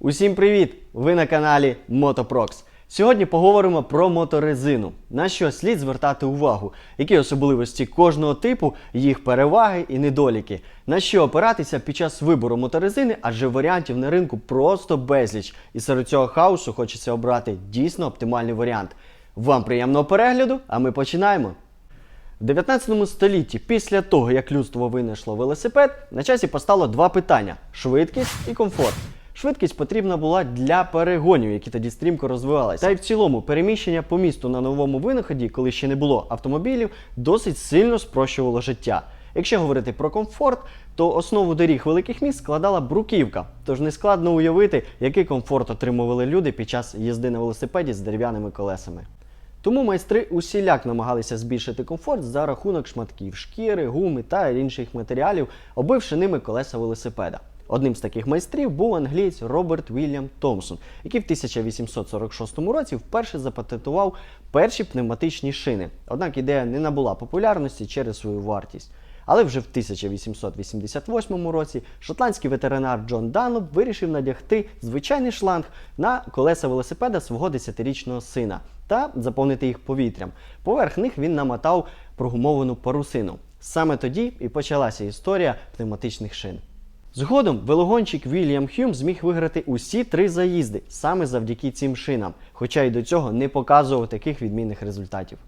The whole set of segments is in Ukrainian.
Усім привіт! Ви на каналі Мотопрокс. Сьогодні поговоримо про моторезину. На що слід звертати увагу, які особливості кожного типу, їх переваги і недоліки, на що опиратися під час вибору моторезини, адже варіантів на ринку просто безліч. І серед цього хаосу хочеться обрати дійсно оптимальний варіант. Вам приємного перегляду, а ми починаємо. В 19 столітті, після того, як людство винайшло велосипед, на часі постало два питання: швидкість і комфорт. Швидкість потрібна була для перегонів, які тоді стрімко розвивалися. Та й в цілому переміщення по місту на новому винаході, коли ще не було автомобілів, досить сильно спрощувало життя. Якщо говорити про комфорт, то основу доріг великих міст складала бруківка. Тож нескладно уявити, який комфорт отримували люди під час їзди на велосипеді з дерев'яними колесами. Тому майстри усіляк намагалися збільшити комфорт за рахунок шматків шкіри, гуми та інших матеріалів, оббивши ними колеса велосипеда. Одним з таких майстрів був англієць Роберт Вільям Томпсон, який в 1846 році вперше запатентував перші пневматичні шини. Однак ідея не набула популярності через свою вартість. Але вже в 1888 році шотландський ветеринар Джон Данлоп вирішив надягти звичайний шланг на колеса велосипеда свого 10-річного сина та заповнити їх повітрям. Поверх них він намотав прогумовану парусину. Саме тоді і почалася історія пневматичних шин. Згодом велогонщик Вільям Хюм зміг виграти усі три заїзди саме завдяки цим шинам, хоча й до цього не показував таких відмінних результатів.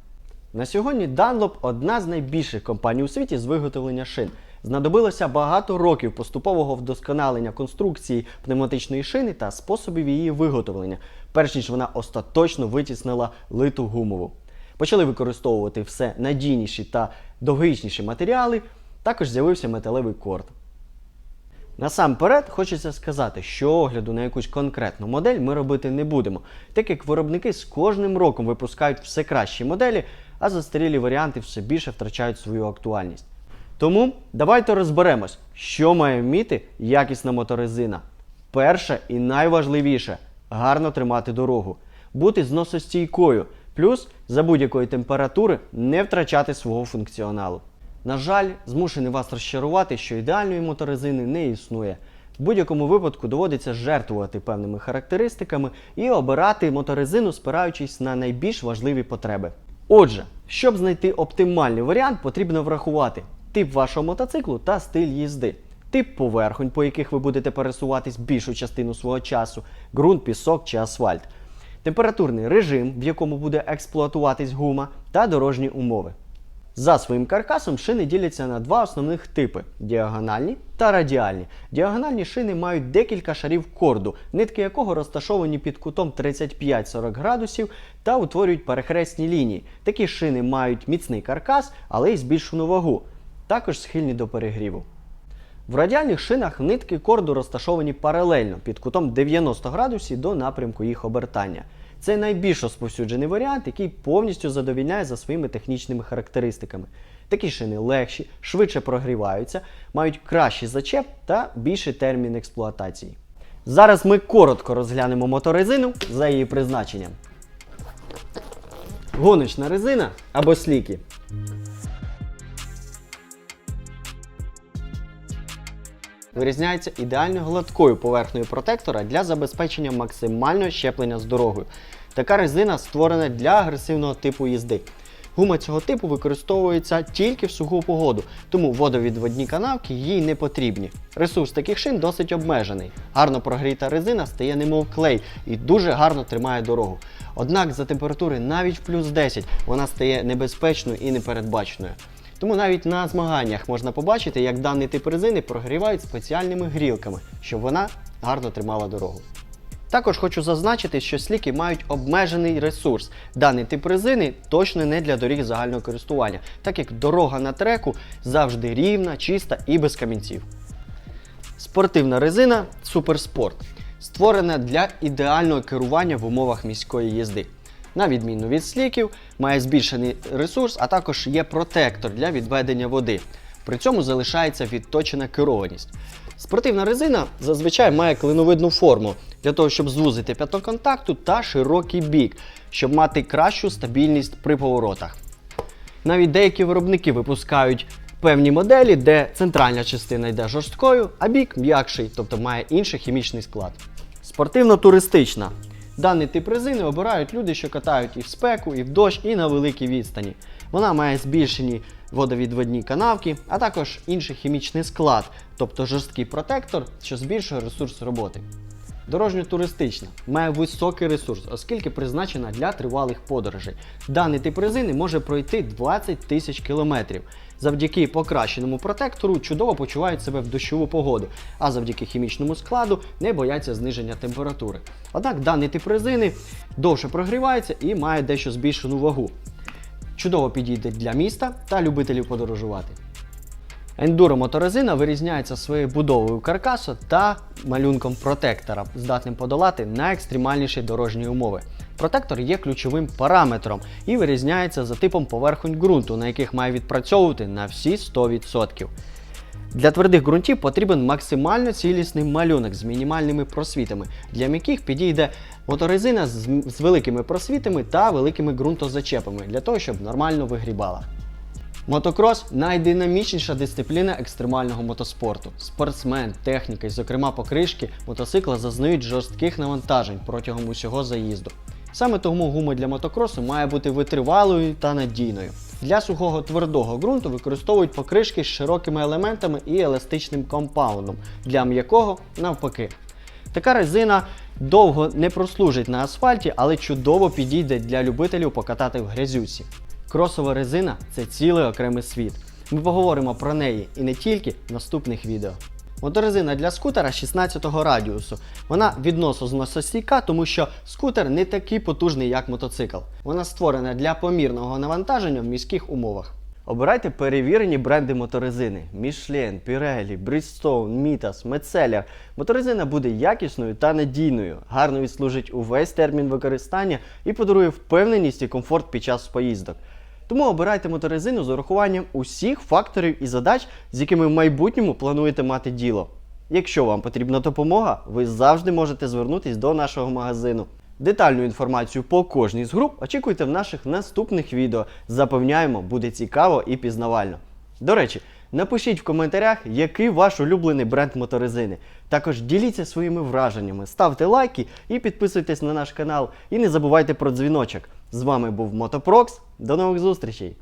На сьогодні Dunlop – одна з найбільших компаній у світі з виготовлення шин. Знадобилося багато років поступового вдосконалення конструкції пневматичної шини та способів її виготовлення, перш ніж вона остаточно витіснила литу гумову. Почали використовувати все надійніші та довгичніші матеріали, також з'явився металевий корд. Насамперед хочеться сказати, що огляду на якусь конкретну модель ми робити не будемо, так як виробники з кожним роком випускають все кращі моделі, а застарілі варіанти все більше втрачають свою актуальність. Тому давайте розберемось, що має вміти якісна моторезина. Перше і найважливіше гарно тримати дорогу, бути зносостійкою, плюс за будь-якої температури не втрачати свого функціоналу. На жаль, змушений вас розчарувати, що ідеальної моторезини не існує. В будь-якому випадку доводиться жертвувати певними характеристиками і обирати моторезину, спираючись на найбільш важливі потреби. Отже, щоб знайти оптимальний варіант, потрібно врахувати тип вашого мотоциклу та стиль їзди, тип поверхонь, по яких ви будете пересуватись більшу частину свого часу, ґрунт, пісок чи асфальт, температурний режим, в якому буде експлуатуватись гума, та дорожні умови. За своїм каркасом шини діляться на два основних типи діагональні та радіальні. Діагональні шини мають декілька шарів корду, нитки якого розташовані під кутом 35-40 градусів та утворюють перехресні лінії. Такі шини мають міцний каркас, але й збільшену вагу, також схильні до перегріву. В радіальних шинах нитки корду розташовані паралельно під кутом 90 градусів до напрямку їх обертання. Це найбільш розповсюджений варіант, який повністю задовільняє за своїми технічними характеристиками. Такі шини легші, швидше прогріваються, мають кращий зачеп та більший термін експлуатації. Зараз ми коротко розглянемо моторезину за її призначенням. Гоночна резина або сліки. Вирізняється ідеально гладкою поверхнею протектора для забезпечення максимального щеплення з дорогою. Така резина створена для агресивного типу їзди. Гума цього типу використовується тільки в суху погоду, тому водовідводні канавки їй не потрібні. Ресурс таких шин досить обмежений. Гарно прогріта резина стає немов клей і дуже гарно тримає дорогу. Однак за температури навіть в плюс 10 вона стає небезпечною і непередбаченою. Тому навіть на змаганнях можна побачити, як даний тип резини прогрівають спеціальними грілками, щоб вона гарно тримала дорогу. Також хочу зазначити, що сліки мають обмежений ресурс. Даний тип резини точно не для доріг загального користування, так як дорога на треку завжди рівна, чиста і без камінців. Спортивна резина Суперспорт створена для ідеального керування в умовах міської їзди. На відміну від сліків, має збільшений ресурс, а також є протектор для відведення води. При цьому залишається відточена керованість. Спортивна резина зазвичай має клиновидну форму для того, щоб звузити п'ятно контакту та широкий бік, щоб мати кращу стабільність при поворотах. Навіть деякі виробники випускають певні моделі, де центральна частина йде жорсткою, а бік м'якший, тобто має інший хімічний склад. Спортивно-туристична. Даний тип резини обирають люди, що катають і в спеку, і в дощ, і на великій відстані. Вона має збільшені водовідводні канавки, а також інший хімічний склад, тобто жорсткий протектор, що збільшує ресурс роботи. Дорожньо-туристична має високий ресурс, оскільки призначена для тривалих подорожей. Даний тип резини може пройти 20 тисяч кілометрів. Завдяки покращеному протектору чудово почувають себе в дощову погоду, а завдяки хімічному складу не бояться зниження температури. Однак даний тип резини довше прогрівається і має дещо збільшену вагу. Чудово підійде для міста та любителів подорожувати. Ендуро моторезина вирізняється своєю будовою каркасу та малюнком протектора, здатним подолати найекстремальніші дорожні умови. Протектор є ключовим параметром і вирізняється за типом поверхонь ґрунту, на яких має відпрацьовувати на всі 100%. Для твердих ґрунтів потрібен максимально цілісний малюнок з мінімальними просвітами, для м'яких підійде моторезина з, великими просвітами та великими ґрунтозачепами, для того, щоб нормально вигрібала. Мотокрос найдинамічніша дисципліна екстремального мотоспорту. Спортсмен, техніка і, зокрема, покришки мотоцикла зазнають жорстких навантажень протягом усього заїзду. Саме тому гума для мотокросу має бути витривалою та надійною. Для сухого твердого ґрунту використовують покришки з широкими елементами і еластичним компаундом, для м'якого навпаки. Така резина довго не прослужить на асфальті, але чудово підійде для любителів покатати в грязюці. Кросова резина це цілий окремий світ. Ми поговоримо про неї і не тільки в наступних відео. Моторезина для скутера 16 радіусу. Вона відносно зносостійка, тому що скутер не такий потужний, як мотоцикл. Вона створена для помірного навантаження в міських умовах. Обирайте перевірені бренди моторезини: Michelin, Pirelli, Bridgestone, Mitas, Metzeler. Моторезина буде якісною та надійною, гарно відслужить увесь термін використання і подарує впевненість і комфорт під час поїздок. Тому обирайте моторезину з урахуванням усіх факторів і задач, з якими в майбутньому плануєте мати діло. Якщо вам потрібна допомога, ви завжди можете звернутись до нашого магазину. Детальну інформацію по кожній з груп очікуйте в наших наступних відео. Запевняємо, буде цікаво і пізнавально. До речі, напишіть в коментарях, який ваш улюблений бренд моторезини. Також діліться своїми враженнями, ставте лайки і підписуйтесь на наш канал. І не забувайте про дзвіночок. З вами був Мотопрокс. До нових зустрічей!